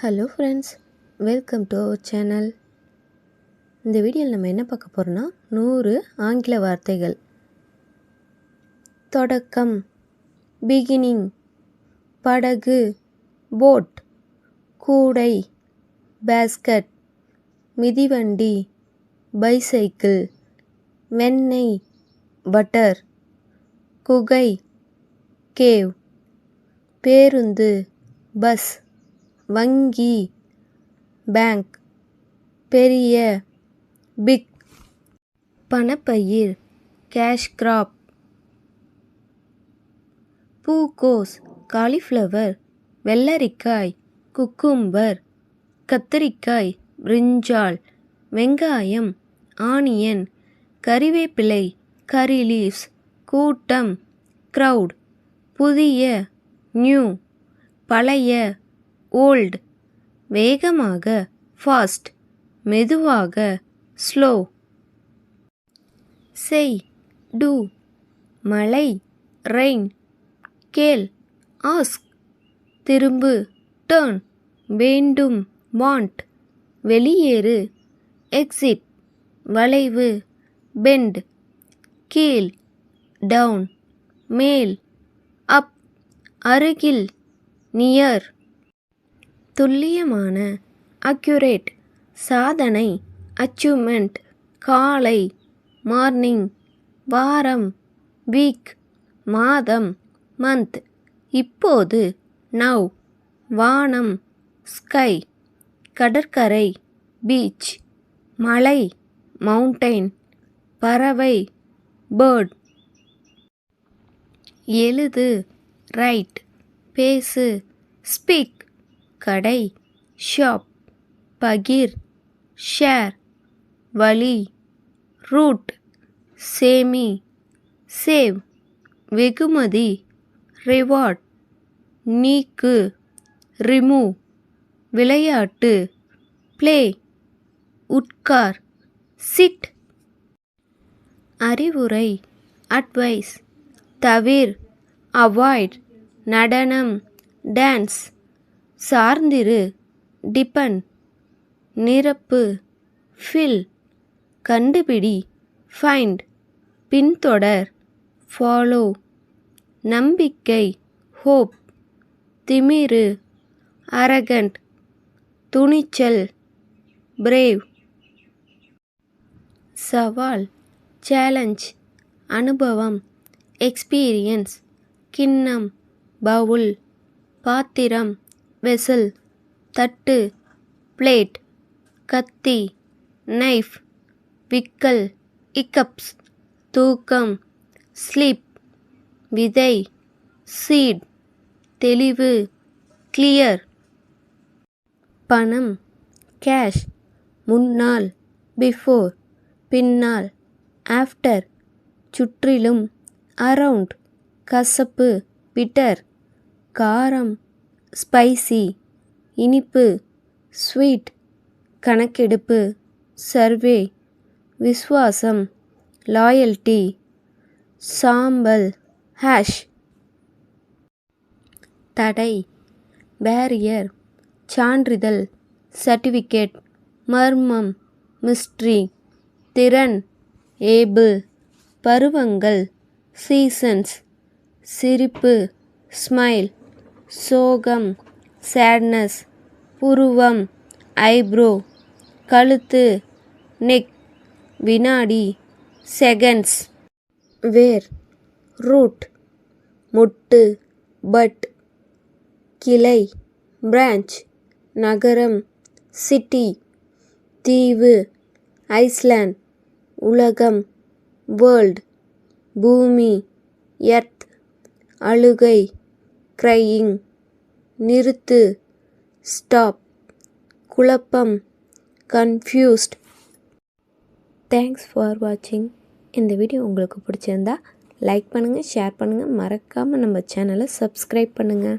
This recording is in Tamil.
Hello friends welcome to our channel இந்த வீடியோவில் நம்ம என்ன பார்க்க போகிறோன்னா நூறு ஆங்கில வார்த்தைகள். தொடக்கம் பிகினிங் படகு போட் கூடை பேஸ்கட் மிதிவண்டி பைசைக்கிள் வெண்ணெய் பட்டர் குகை கேவ் பேருந்து பஸ் வங்கி பேங்க். பெரிய பிக். பணப்பயிர் கேஷ் கிராப். பூக்கோஸ் காலிஃப்ளவர் வெள்ளரிக்காய் குக்கும்பர் கத்தரிக்காய் பிரிஞ்சால் வெங்காயம் ஆனியன் கறிவேப்பிலை கறி லீவ்ஸ் கூட்டம் க்ரௌட். புதிய நியூ. பழைய ஓல்ட் வேகமாக ஃபாஸ்ட் மெதுவாக ஸ்லோ செய் டூ மழை ரெயின் கேள் ஆஸ்க் திரும்பு டேர்ன் வேண்டும் வாண்ட் வெளியேறு எக்ஸிட் வளைவு பெண்ட் கீழ் டவுன் மேல் அப் அருகில் நியர் துல்லியமான அக்யூரேட் சாதனை அச்சீவ்மெண்ட் காலை மார்னிங் வாரம் வீக் மாதம் மந்த் இப்போது நவ் வானம் ஸ்கை கடற்கரை பீச் மலை மவுண்டைன் பறவை பேர்ட் எழுது ரைட் பேசு ஸ்பீக் கடை ஷாப் பகிர் ஷேர் வழி ரூட் சேமி சேவ் வெகுமதி ரிவார்ட் நீக்கு ரிமூவ் விளையாட்டு ப்ளே உட்கார் சிட். அறிவுரை அட்வைஸ் தவிர் அவாய்ட் நடனம் டான்ஸ். சார்ந்திரு. டிபன் நிரப்பு. ஃபில். கண்டுபிடி. ஃபைண்ட். பின்தொடர். ஃபாலோ. நம்பிக்கை. ஹோப். திமிரு. அரகண்ட். துணிச்சல். பிரேவ். சவால். சேலஞ்ச். அனுபவம். எக்ஸ்பீரியன்ஸ். கிண்ணம். பவுல். பாத்திரம். வெசல் தட்டு பிளேட் கத்தி நைஃப் விக்கல் இக்கப்ஸ் தூக்கம் ஸ்லீப் விதை சீட் தெளிவு கிளியர். பணம் கேஷ் முன்னால் பிஃபோர் பின்னால் ஆஃப்டர் சுற்றிலும் அரவுண்ட் கசப்பு பிட்டர் காரம் ஸ்பைசி இனிப்பு ஸ்வீட் கணக்கெடுப்பு சர்வே விஸ்வாசம் லாயல்டி சாம்பல் ஹேஷ் தடை பேரியர் சான்றிதழ் சர்டிஃபிகேட் மர்மம் மிஸ்ட்ரி திறன் ஏபிள் பருவங்கள் சீசன்ஸ் சிரிப்பு ஸ்மைல் சோகம் சேட்னஸ் புருவம் ஐப்ரோ கழுத்து நெக் வினாடி செகண்ட்ஸ் வேர் ரூட் முட்டு பட் கிளை பிரான்ச் நகரம் சிட்டி தீவு ஐஸ்லாண்ட் உலகம் வேர்ல்ட் பூமி எர்த் அழுகை. க்ரையிங் நிறுத்து. ஸ்டாப் குழப்பம். கன்ஃபியூஸ்ட் தேங்க்ஸ் ஃபார் வாட்சிங் இந்த வீடியோ உங்களுக்கு பிடிச்சிருந்தா லைக் பண்ணுங்கள் ஷேர் பண்ணுங்கள் மறக்காமல் நம்ம சேனலை சப்ஸ்கிரைப் பண்ணுங்கள்